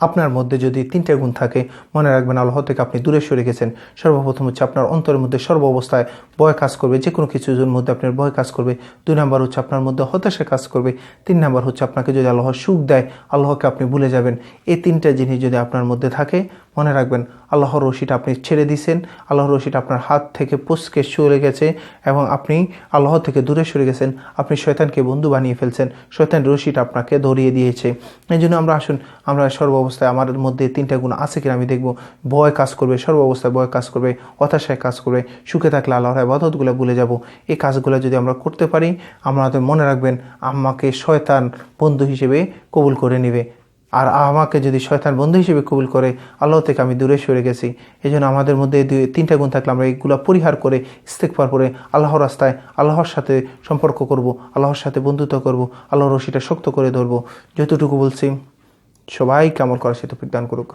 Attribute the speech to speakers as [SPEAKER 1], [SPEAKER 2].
[SPEAKER 1] আপনার মধ্যে যদি তিনটা গুণ থাকে, মনে রাখবেন আল্লাহ থেকে আপনি দূরে সরে গেছেন। সর্বপ্রথম হচ্ছে আপনার অন্তরের মধ্যে সর্ব অবস্থায় ভয় কাজ করবে যে কোনো কিছুর মধ্যে আপনার ভয় কাজ করবে। দুই নাম্বার হচ্ছে আপনার মধ্যে হতাশা কাজ করবে। তিন নাম্বার হচ্ছে আপনাকে যদি আল্লাহ সুখ দেয়, আল্লাহকে আপনি ভুলে যাবেন। এই তিনটা জিনিস যদি আপনার মধ্যে থাকে, মনে রাখবেন, আল্লাহর রশিটা আপনি ছেড়ে দিয়েছেন আল্লাহর রশিটা আপনার হাত থেকে পুষকে সরে গেছে এবং আপনি আল্লাহ থেকে দূরে সরে গেছেন। আপনি শয়তানকে বন্ধু বানিয়ে ফেলছেন। শয়তান রশিটা আপনাকে ধরিয়ে দিয়েছে। এই জন্য আমরা আসুন, আমরা সর্ব অবস্থায় আমার মধ্যে তিনটা গুণ আছে কিনা আমি দেখব। ভয় কাজ করবে, সর্ব অবস্থায় ভয় কাজ করবে, হতাশায় কাজ করবে, সুখে থাকলে আল্লাহর আবাদতগুলো ভুলে যাব। এই কাজগুলো যদি আমরা করতে পারি আমাদের মনে রাখবেন আমাকে শয়তান বন্ধু হিসেবে কবুল করে নেবে। আর আমাকে যদি শয়তান বন্ধু হিসেবে কবুল করে, আল্লাহ থেকে আমি দূরে সরে গেছি। এই জন্য আমাদের মধ্যে দুই, তিনটা গুণ থাকলে আমরা এইগুলো পরিহার করে ইস্তেকবার করে আল্লাহর রাস্তায় আল্লাহর সাথে সম্পর্ক করব, আল্লাহর সাথে বন্ধুত্ব করব, আল্লাহর রশিটা শক্ত করে ধরবো। যতটুকু বলছি, সবাইকে আমল করার সে তৌফিক দান করুক।